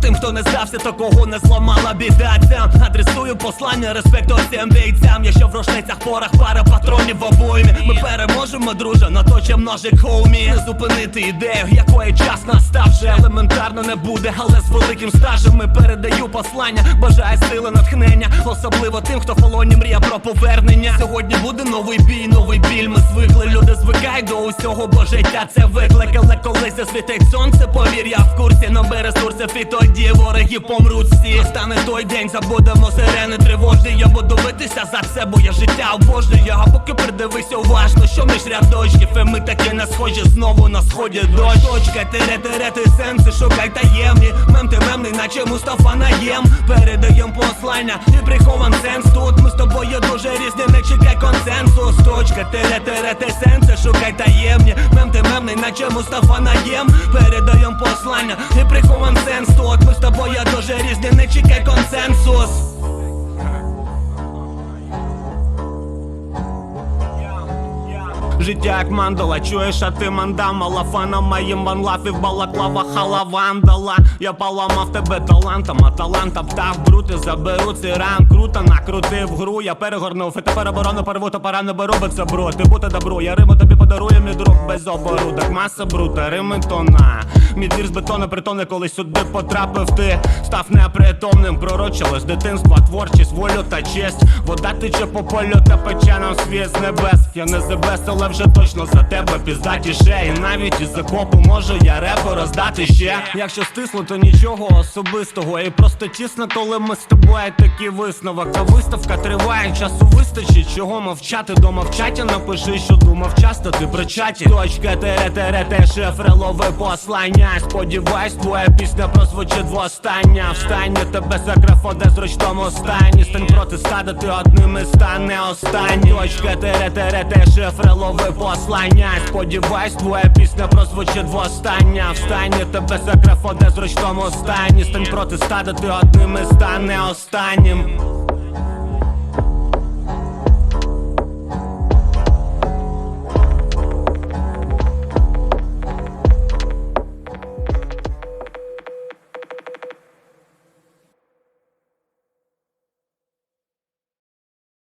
Тим, хто не здався, то кого не зламала біда. Адресую послання респекту всім бійцям рушницях порах пара патронів в обоймі Ми переможемо, друже, наточим ножик хоумі Не зупинити ідею, якої час настав вже елементарно не буде, але з великим стажем ми передаю послання, бажаю сили натхнення, особливо тим, хто в полоні мріє про повернення. Сьогодні буде новий бій, новий біль. Ми звикли, люди звикають до усього, бо життя це виклик, але коли засвітить сонце, повір, я в курсі, нові ресурсів і тоді вороги помруть всі. Стане той день, забудемо сирени тривожні. Я буду битися за це, бо я життя обожнюю. А поки придивися уважно, що між рядочків, і ми таки не схожі знову на сході дощ. Точка, тере, тере, ти сенси, шукай таємні. Мем ти мемний, наче Мустафа наєм. Передаєм послання і прихован сенс тут. Ми з тобою дуже різні, не чекай консенсус. Точка, тере, тере, ти сенси, шукай таємні. Мем ти мемний, наче Мустафа наєм. Передаєм послання і прихован сенс тут. Ми з тобою дуже різні, не чекай консенсус. Життя як мандала, чуєш, а ти мандам Малафана моїм ванлафів балаклава халавандала. Я поламав тебе талантом, а таланта птах брути Заберу цей ран, круто накрутив гру Я перегорнув. І тепер оборону порву, то пора не беру, бо це бро. Ти бути добро, я риму тобі подарую, мій друг без оборудок. Маса брута, рими тона. Мій двір з бетона притони, коли сюди потрапив ти. Став непритомним, пророчилось дитинства, творчість, волю та честь. Вода тече по полю та пече нам світ з небес. Я не зебес, вже точно за тебе піздатіше І навіть із закопу можу я репу роздати ще. Якщо стисло, то нічого особистого. І просто тісно, коли ми з тобою такий висновок. Та виставка триває, часу вистачить. Чого мовчати, дома в чаті напиши, що думав часто ти при чаті. Точка тере тере те шифрелове послання. Сподіваюсь, твоя пісня прозвучить востаннє. Встання тебе сакрафоде зручному стані. Стань проти стада, ти одним із стане останній Точка тере тере те шифрелове послання. Сподіваюсь, твоя пісня прозвучить востання Встань, тебе сакрафоде зручному стані. Стань проти стада, ти одним і стане останнім